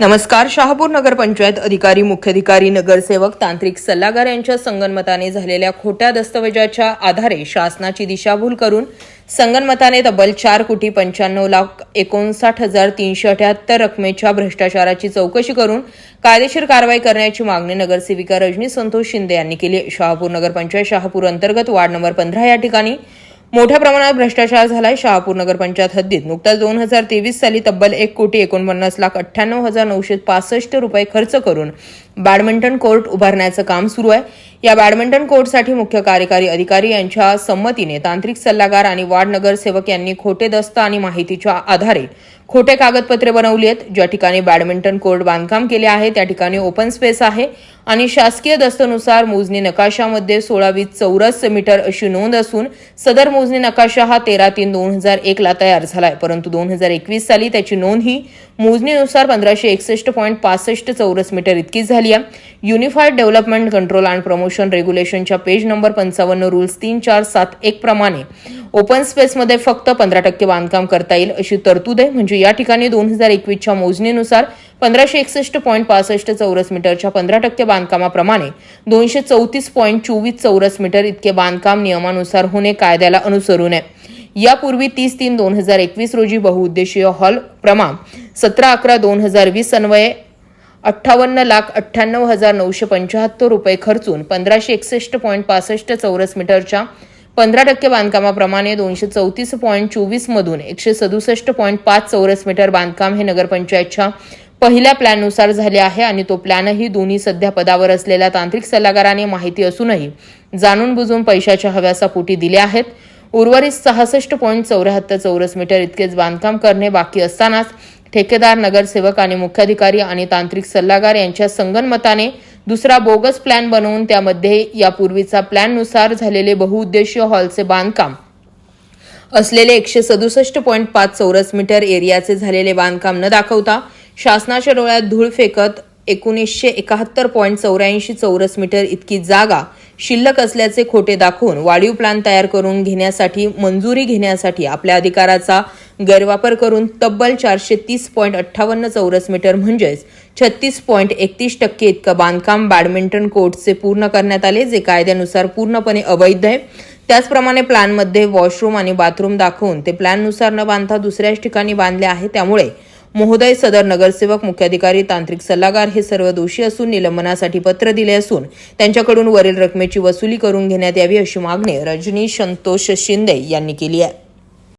नमस्कार शहापूर नगरपंचायत अधिकारी मुख्याधिकारी नगरसेवक तांत्रिक सल्लागार यांच्या संगनमताने झालेल्या खोट्या दस्तऐवजाच्या आधारे शासनाची दिशाभूल करून संगनमताने तब्बल चार कोटी पंच्याण्णव लाख एकोणसाठ हजार तीनशे अठ्याहत्तर रकमेच्या भ्रष्टाचाराची चौकशी करून कायदेशीर कारवाई करण्याची मागणी नगरसेविका रजनी संतोष शिंदे यांनी केली शहापूर नगरपंचायत शहापूर अंतर्गत वार्ड नंबर पंधरा या ठिकाणी मोठ्या प्रमाणात भ्रष्टाचार झालाय शहापूर नगरपंचायत हद्दीत. नुकताच दोन हजार तेवीस साली तब्बल एक कोटी एकोणपन्नास लाख अठ्ठ्याण्णव हजार नऊशे पासष्ट रुपये खर्च करून बॅडमिंटन कोर्ट उभारण्याचं काम सुरू आहे. या बॅडमिंटन कोर्टसाठी मुख्य कार्यकारी अधिकारी यांच्या संमतीने तांत्रिक सल्लागार आणि वार्ड नगरसेवक यांनी खोटे दस्त आणि माहितीच्या आधारे खोटे कागदपत्रे बनवली आहेत ज्या ठिकाणी बॅडमिंटन कोर्ट बांधकाम केले आहे त्या ठिकाणी ओपन स्पेस आहे. आणि शासकीय दस्तनुसार मोजणी नकाशामध्ये सोळा वीस चौरस मीटर अशी नोंद असून सदर मोजणी नकाशा हा तेरा तीन दोन हजार एकला तयार झालाय. परंतु दोन हजार एकवीस साली त्याची नोंद ही मोजणीनुसार पंधराशे एकसष्ट पॉईंट पासष्ट चौरस मीटर इतकी झाली आहे. Unified development control and promotion रेग्युलेशनच्या page number पंचावन्न रुल्स तीन चार सात एक प्रमाणे ओपन स्पेसमध्ये फक्त पंधरा टक्के बांधकाम करता येईल अशी तरतूद आहे. म्हणजे या ठिकाणी दोन हजार एकवीसच्या मोजणीनुसार पंधराशे एकसष्ट पॉईंट पासष्ट चौरस मीटरच्या पंधरा टक्के बांधकामाप्रमाणे दोनशे चौतीस पॉईंट चोवीस चौरस मीटर इतके बांधकाम नियमानुसार होणे कायद्याला अनुसरून आहे. यापूर्वी तीस तीन दोन हजार एकवीस रोजी बहुउद्देशीय हॉल क्रमांक सतरा अकरा दोन हजार वीस अन्वये अठ्ठावन्न लाख अठ्ठ्याण्णव हजार नऊशे पंच्याहत्तर रुपये खर्चून पंधराशे एकसष्ट पॉईंट पासष्ट चौरस मीटरच्या पंधरा टक्के बांधकामाप्रमाणे दोनशे चौतीस पॉईंट चोवीसमधून एकशे सदुसष्ट पॉईंट पाच चौरस मीटर बांधकाम हे नगरपंचायतच्या पहिल्या प्लॅननुसार झाले आहे आणि तो प्लॅनही दोन्ही सध्या पदावर असलेल्या तांत्रिक सल्लागाराने माहिती असूनही जाणून बुजून पैशाच्या हव्यासापोटी दिल्या दिले आहेत. उर्वरित सहासष्ट पॉईंट चौऱ्याहत्तर चौरस मीटर इतकेच बांधकाम करणे बाकी असतानाच ठेकेदार नगरसेवक आणि मुख्याधिकारी आणि तांत्रिक सल्लागार यांच्या संगनमताने दुसरा बोगस प्लॅन बनवून त्यामध्ये यापूर्वीचा प्लॅननुसार झालेले बहुउद्देशीय हॉलचे बांधकाम. असलेले एकशे सदुसष्ट पॉईंट पाच चौरस मीटर एरियाचे झालेले बांधकाम न दाखवता शासनाच्या डोळ्यात धूळ फेकत एकोणीसशे एकाहत्तर पॉईंट चौऱ्याऐंशी चौरस मीटर इतकी जागा शिल्लक असल्याचे खोटे दाखवून वाढीव प्लॅन तयार करून घेण्यासाठी मंजुरी घेण्यासाठी आपल्या अधिकाराचा गैरवापर करून तब्बल चारशे तीस पॉईंट अठ्ठावन्न चौरस मीटर म्हणजेच छत्तीस पॉईंट एकतीस टक्के इतकं बांधकाम बॅडमिंटन कोर्टचे पूर्ण करण्यात आले जे कायद्यानुसार पूर्णपणे अवैध आहे. त्याचप्रमाणे प्लॅनमध्ये वॉशरूम आणि बाथरूम दाखवून ते प्लॅननुसार न बांधता दुसऱ्याच ठिकाणी बांधले आहे. त्यामुळे महोदय सदर नगरसेवक मुख्याधिकारी तांत्रिक सल्लागार हे सर्व दोषी असून निलंबनासाठी पत्र दिले असून त्यांच्याकडून वरील रकमेची वसुली करून घेण्यात यावी अशी मागणी रजनी संतोष शिंदे यांनी केली आहे.